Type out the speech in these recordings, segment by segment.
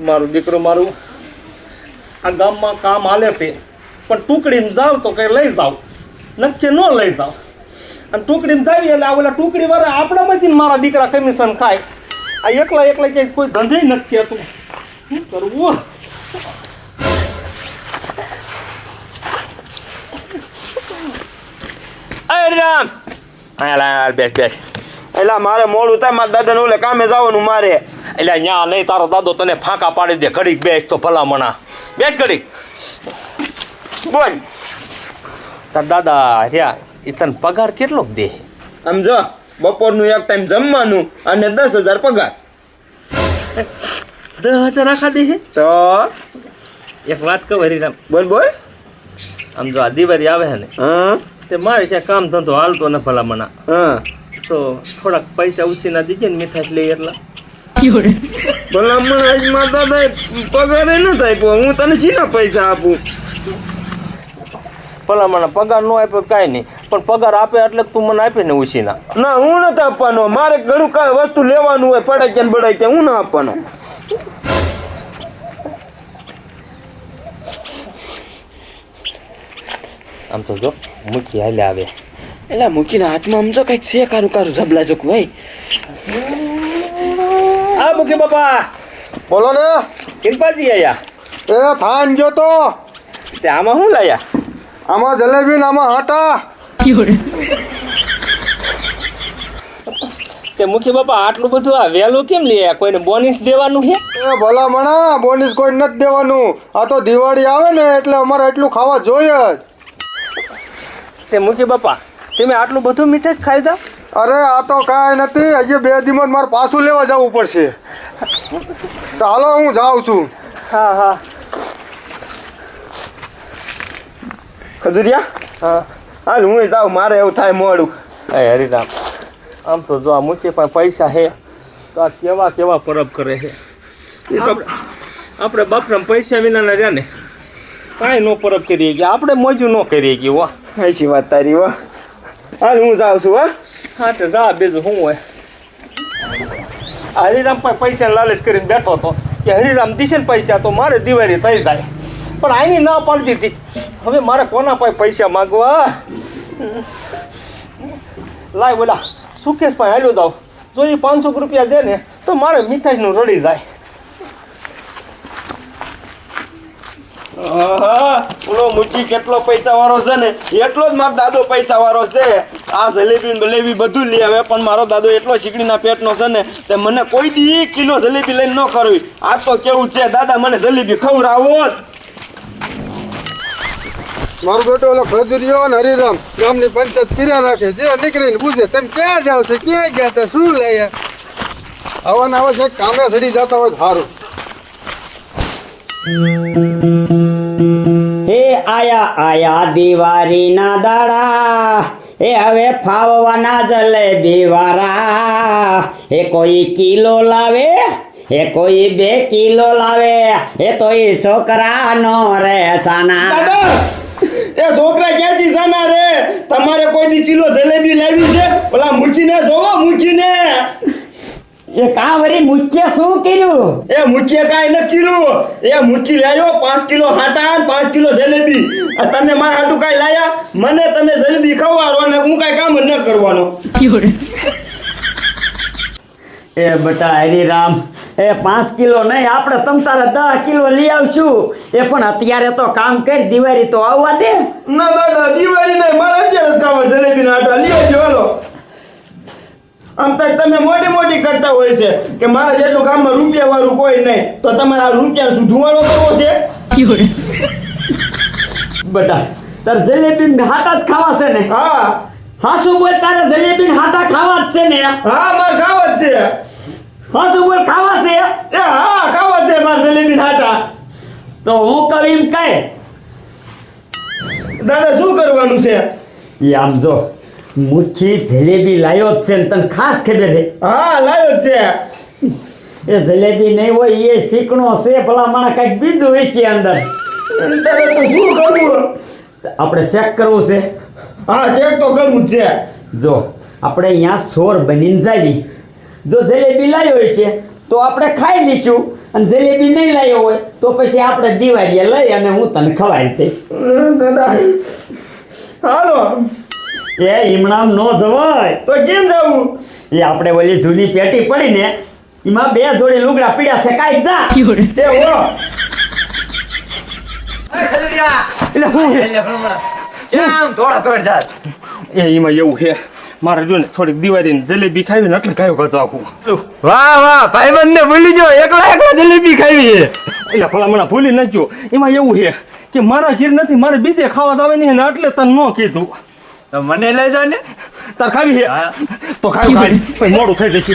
મારું દીકરો મારું આ ગામમાં કામ હાલે છે. પણ ટુકડીમાં જાવ તો કંઈ લઈ જાવ. નક્કી ન લઈ જાવ. અને ટુકડીને જાવી એટલે આ ટુકડી વાળા આપણામાંથી મારા દીકરા કમિશન ખાય. આ એકલા એકલા ક્યાંય કોઈ ધંધે નથી હતું. શું કરવું અરે રામ. યાર, બેસ બેસ. એટલે મારે મોડું થાય મારા દાદાને ઓલે કામે જવાનું મારે. એટલે ન્યા નહીં તારો દાદો તને ફાંકા પાડી દે ઘડીક બેસ તો ભલામણા. બેસ ઘડીક. બોલ. તાર દાદા રહ્યા એ તને પગાર કેટલો દે? આમ જો બપોરનું એક ટાઈમ જમવાનું અને દસ હજાર પગાર. દસ હજાર રાખા દે તો? એક વાત કહું હરીરામ. બોલ બોલ. આમ જો આ દિવાળી આવે છે ને હા. તે મારે ત્યાં કામ ધંધો હાલતો ને ભલામણા. હા. તો થોડાક પૈસા ઉછીના દીજે ને મીઠાઈ લઈ એટલા ભલામણ આજ માતા થાય પગાર ન થાય હું તને છીના પૈસા આપું? ભલામણ પગાર ન આપ્યો કાંઈ નહીં પણ પગાર આપે એટલે તું મને આપે ને ઉછીના. ના હું નથી આપવાનો. મારે ઘણું કાંઈ વસ્તુ લેવાનું હોય પડે કે બળે કે હું ના આપવાનો. આમ તો જો મૂકી હાલે આવે. એટલે મૂકીને હાથમાં આમ જો કંઈક છે કારું કારું ઝબલા જોક ભાઈ આ મૂકી બાપા બોલો ને કિરપાજી આયા એ થાન જો તો તે આમાં શું લાયા આમાં જલેબી આમાં હાટા તે મુખી બાપા આટલું બધું આ વહેલું કેમ લઈ આયા કોઈને બોનસ દેવાનું છે એ ભલા મણા બોનસ કોઈ નથી દેવાનું આ તો દિવાળી આવે ને એટલે અમારે એટલું ખાવા જોઈએ જ તે મુખી બાપા તમે આટલું બધું મીઠાઈ જ ખાઈ જાઓ? અરે આ તો કાંઈ નથી. હજી બે દિવસ મારે પાછું લેવા જવું પડશે. ચાલો હું જાઉં છું. હા હા. ખજુરિયા? હા. હાલ હું જાઉં. મારે એવું થાય મોડું. એ હરિરામ આમ તો જો આ મૂકી પાસે પૈસા છે તો આ કેવા કેવા પરબ કરે છે એ તો આપણે બાપરામ પૈસા વિનાના રહ્યા ને. કાંઈ નો પરબ કરીએ ગયા. આપણે મોજું ન કરીએ ગયું વાહ સાચી વાત તારી હો. હાલ હું જાઉં છું હા હા તો જા બીજું શું હોય આ હરિરામ પાસે પૈસા લાલચ કરીને બેઠો હતો કે હરિરામ દીશે ને પૈસા તો મારે દિવાળી થઈ જાય પણ આની ના પાડતી હતી હવે મારે કોના પાસે પૈસા માગવા લાય બોલા સુકેશ પાસે હાલ્યો જાવ જો એ પાંચસો રૂપિયા દે ને તો મારે મીઠાઈનું રડી જાય ઓલો મુચી કેટલો પૈસા વાળો છે ને, એટલો જ મારો દાદો પૈસા વાળો છે. આ જલેબી બલેબી બધું લઈ આવે, પણ મારો દાદો એટલો શીકડીના પેટનો છે ને, તે મને કોઈ દી કિલો જલેબી લઈને ન કરવી આ તો કેવું છે, દાદા મને જલેબી ખવડાવો મારું બેટો ઓલો ખજુરિયો ને હરિરામ, ગામની પંચાયત કર્યા રાખે, જે નીકળીને પૂછે, તમે ક્યાં જાવ છો? ક્યાં ગયા તા? શું લઈએ આવા ને છે, કામે સડી જતા હોય સારું હે આયા આયા દિવાળી ના દાડા. એ હવે ફાવવાના જલેબી વાળા એ કોઈ કિલો લાવે એ કોઈ બે કિલો લાવે. એ તો એ છોકરાનો રે સાના. એ છોકરા ક્યાંથી સાના રે? તમારે કોઈ દી કિલો જલેબી લાવી છે? ઓલા મૂકીને જોવો, મૂકીને. એ કા વરી મુચ્ચે શું કર્યું? એ મૂકીએ કાઈ ન કર્યું. એ મૂકી લાયો પાંચ કિલો હાટા અને પાંચ કિલો જલેબી. આ તમે મારા હાટુ કાઈ લાયા? મને તમે જલેબી ખવડાવો અને હું કાંઈ કામ ન કરવાનો. એ બટા હરિરામ એ પાંચ કિલો નહીં આપણે તમ તારે દસ કિલો લઈ આવશું. એ પણ અત્યારે તો કામ કરી દિવાળી તો આવવા દે. ના દાદા દિવાળી નહીં મારે અત્યારે જલેબી ના હાટા લઈ આવજો હાલો. આમ તો તમે મોટી મોટી કરતા હોય છે કે મારા જેટલું કામમાં રૂપિયા વાળું કોઈ નહીં તો તમારે આ રૂપિયા શું ધુવાડો કરવો છે? બટા તાર જલેબી હાટા જ ખાવા છે ને? હા. હાસુ બોલ તારે જલેબી ને હાટા ખાવા જ છે ને? હા માર ખાવા જ છે. હાસુ બોલ ખાવા છે? એ હા ખાવા છે માર જલેબી હાટા. તો હું કવિમ કહે દાદા શું કરવાનું છે? એ આમ જો મુઠ્ઠી જલેબી લાયો જ છે ને તને ખાસ ખબર છે હા લાયો છે. એ જલેબી નહીં હોય એ શીકણો છે ભલા માણા કંઈક બીજું હોય છે અંદર તો શું કરવું? આપણે ચેક કરવું છે. હા ચેક તો કરવું જ છે. જો આપણે અહીંયા સોર બનીને જાવી. જો જલેબી લાવ્યો છે તો આપણે ખાઈ લઈશું. અને જલેબી નહીં લાવ્યો હોય તો પછી આપણે દિવાળીએ લઈ અને હું તને ખવાઈ દઈશ. હાલો. એ ઈમણામ નો જવાય તો કેમ જવું? એ આપણે ઓલી જૂની પેટી પડી ને એમાં બે જોડી લુગડા પીડ્યા છે કાઈ જા. એ ઓ એટલે હું એ એમાં એવું છે મારે જો ને થોડીક દિવાળીની જલેબી ખાવી ને એટલે કયો કરતો આખું વાહ વાહ ભાઈબંધ ને ભૂલી જો એકલા એકલા જલેબી ખાવી છે. એટલે ભલામણા ભૂલી નાખ્યો એમાં એવું છે કે મારા ઘીર નથી મારે બીજે ખાવા તો આવે નહીં ને એટલે તને ન કીધું. તો મને લઈ જાવ ને. તાર ખાવી તો ખાવી ખાવી મોડું થઈ જશે.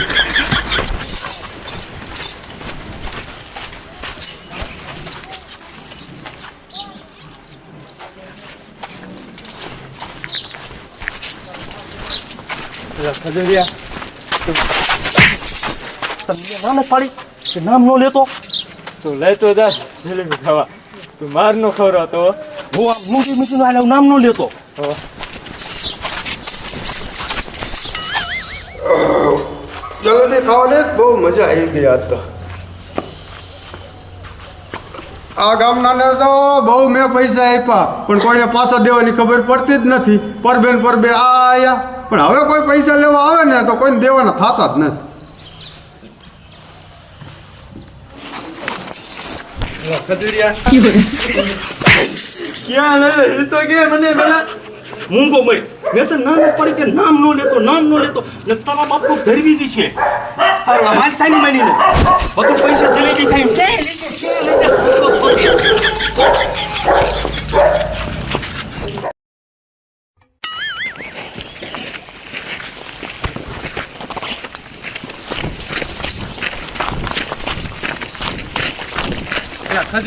તમને નામ પાડી કે નામ નો લેતો? તું લેતો જા જલેબી ખાવા. તું માર નો ખવરો તો હું મૂકી મૂકીને નામ નો લેતો? જલેબી ખાવાની બહુ મજા આવી ગઈ આજ તો. આ ગામના તો બહુ મેં પૈસા આપ્યા પણ કોઈને પાછા દેવાની ખબર પડતી જ નથી. પરબેન પરબે આ આયા. પણ હવે કોઈ પૈસા લેવા આવે ને તો કોઈને દેવાના થતા જ નથી. ક્યાં તો કે મને પેલા મૂંગો મય. મેં તો ના પડી કે નામ નો લેતો નામ નો લેતો. ને તારા બાપ કો ધરવી દી છે સાની માની ને બધું પૈસા જલેબી ખાઈ કે લેજે કે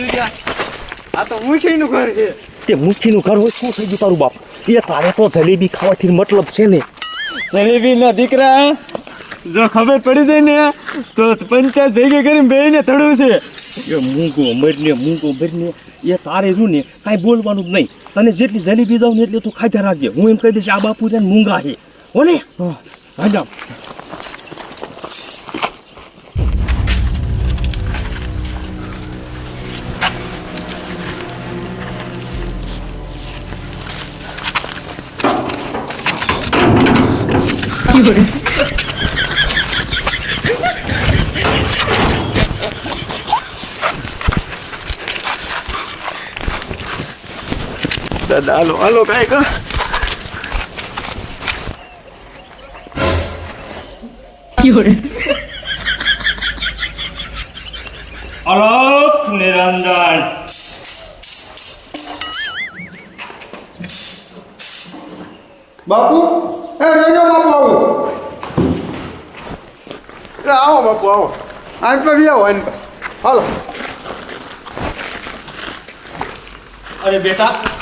લેજે આ તો મુઠી નું ઘર છે. તે મુઠ્ઠીનું ઘર હોય શું થઈ ગયું તારું બાપ? એ તારે તો જલેબી ખાવાથી મતલબ છે ને. જલેબી ના દીકરા જો ખબર પડી જાય ને તો પંચાયત ભેગી કરીને બે ને થડું છે. એ મૂંગો મરને મૂંગો મરને એ તારે શું ને કાંઈ બોલવાનું જ નહીં. તને જેટલી જલેબી દઉં ને એટલી તું ખાધા રાખજે. હું એમ કહી દઈશ આ બાપુ છે મૂંગા છે. હો ને? હા. દાદા હાલો હાલો કાંઈક કા અલખ નિરંજન બાપુ એ રેજો બાપુ આવો આવો બાપુ આવો આમ પર બી આવો આમ પર હાલો અરે બેટા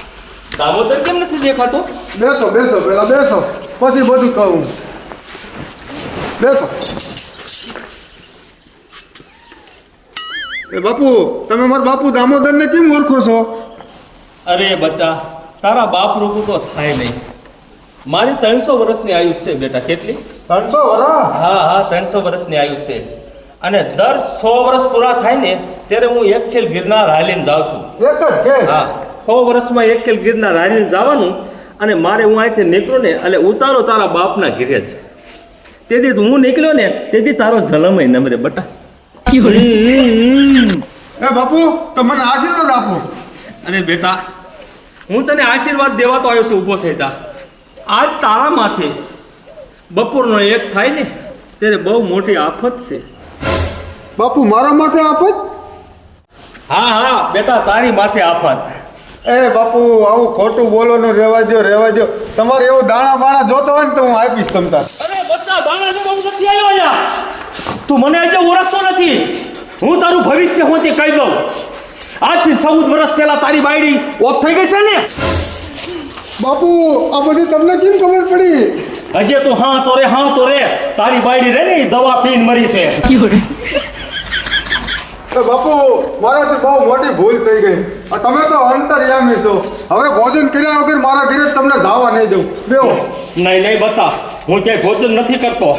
દામોદર કેમ નથી દેખાતો? બેસો બેસો પેલા બેસો. પછી બધું કહું. બેસો. એ બાપુ તમે મારા બાપુ દામોદરને કેમ ઓળખો છો? અરે બચ્ચા તારા બાપ રૂપું તો થાય નહીં. મારી ત્રણસો વર્ષની આયુષ છે બેટા કેટલી? ત્રણસો વર્ષ? હા હા ત્રણસો વર્ષની આયુષ છે. અને દર સો વર્ષ પૂરા થાય ને ત્યારે હું એક ખેલ ગિરનાર હાલીને જાઉં છું. એક જ હા. સો વર્ષમાં એક ખેલ ગીરના હાલીને જવાનું અને મારે હું અહીંથી નીકળું ને એટલે ઉતારો તારા બાપના ઘીરે જ. તેથી હું નીકળ્યો ને તેથી તારો જલમય નમરે બટા. એ બાપુ તમને આશીર્વાદ આપો. અરે બેટા હું તને આશીર્વાદ દેવા તો આવ્યો છું ઊભો થઈ જા. આજ તારા માથે બપોરનો એક થાય ને ત્યારે બહુ મોટી આફત છે. બાપુ મારા માથે આફત? હા હા બેટા તારી માથે આફત. એ બાપુ આવું ખોટું બોલો રહેવા રેવા દો રેવા દો તમારે એવું દાણા બાણા જોતો હોય ને તો હું આપીશ તમતા અરે બચ્ચા દાણા છે બહુ નથી આવ્યો અહીંયા. તું મને આજે ઓળખતો નથી. હું તારું ભવિષ્ય હું તે કહી દઉં. આજથી ચૌદ વર્ષ પહેલા તારી બાયડી ઓફ થઈ ગઈ છે ને? બાપુ આ બધી તમને કેમ ખબર પડી? હજે તું હા તો રે હા તો રે. તારી બાયડી રે ને દવા પીને મરી છે. એ બાપુ મારાથી બહુ મોટી ભૂલ થઈ ગઈ. તમે તો અંતરયામી છો. હવે ભોજન કર્યા વગર મારા ઘરે તમને જવા નહીં દઉં. બેહો. નહીં નહીં બચ્ચા હું ક્યાંય ભોજન નથી કરતો.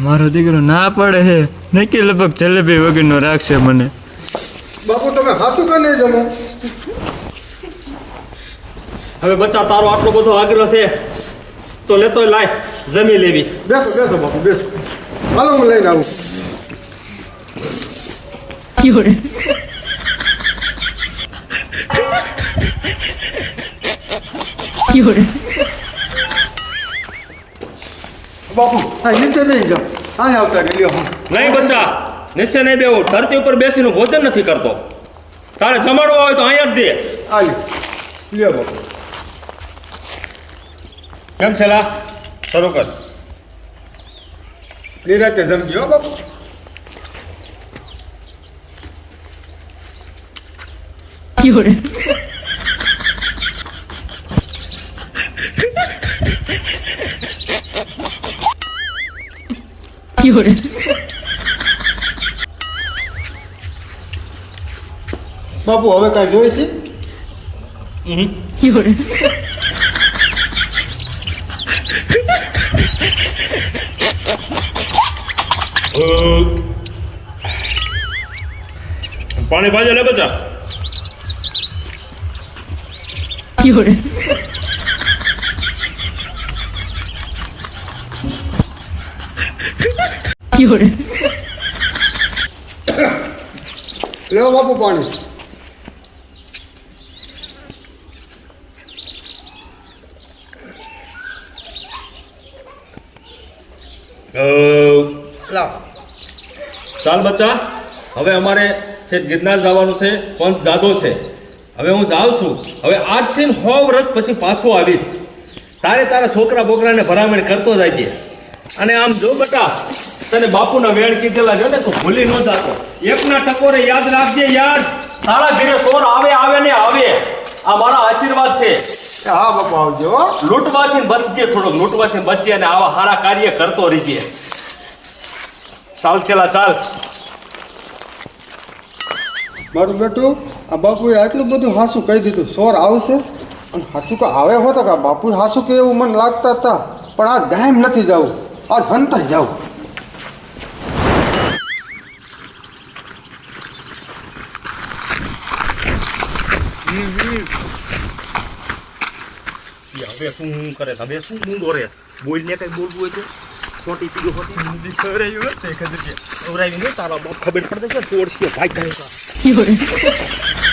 મારો દીકરો ના પડે હે. નક્કી લગભગ જલેબી વગરનો રાખશે મને. બાપુ તમે હાસું કે નહીં જમો. હવે બચ્ચા તારો આટલો બધો આગ્રહ છે તો લેતો લાય જમી લેવી. બેસો બેસો બાપુ બેસો. હાલો હું લઈને આવું. બાપુ હા નીચે બેસી જાઓ અહીં આવતા ગયો નહીં બચ્ચા નિશ્ચય નહીં બેવું ધરતી ઉપર બેસીને ભોજન નથી કરતો. તારે જમાડવા હોય તો અહીંયા જ દે. આવી લ્યો બાપુ કેમ છે લા શરૂ કર. નિરાતે જમજો બાપુ બાપુ હવે કાંઈ જોઈશે પાણી ભાજે લે બચ્ચા લ્યો બાપુ પાણી લાવ ચાલ બચ્ચા હવે અમારે છે ગિરનાર જવાનું છે પંથ જાદો છે. હવે હું જાઉં છું. હવે આજથી સો વર્ષ પછી પાછો આવીશ. તારે તારા છોકરા બોકરાને ભરામણ કરતો જાય અને આમ જો બટા તને બાપુના વેણ કીધેલા છે ને તો ભૂલી ન જાતો. એકના ટકોરે યાદ રાખજે યાર. તારા ઘરે સોર આવે આવે ને આવે. આ મારા આશીર્વાદ છે. હા બાપુ આવજો હો. લૂંટવાથી બચજે થોડોક લૂંટવાથી બચજે અને આવા સારા કાર્ય કરતો રહીજે. ચાલ ચેલા ચાલ. મારું બેટું આ બાપુએ આટલું બધું હાસું કહી દીધું. સોર આવશે? અને હાસું કે આવે હોતો કે બાપુ હાસું કે એવું મને લાગતા હતા. પણ આ ગાયમ નથી જવું. આજ હંતાઈ જાઉં. હવે શું કરે હવે શું હું દોરે બોલ ને કઈ બોલવું હોય તો? ખોટી પીડી ખોટી ખવડાવી ને તારા બાપ ખબર પડે છે છે ભાઈ કહે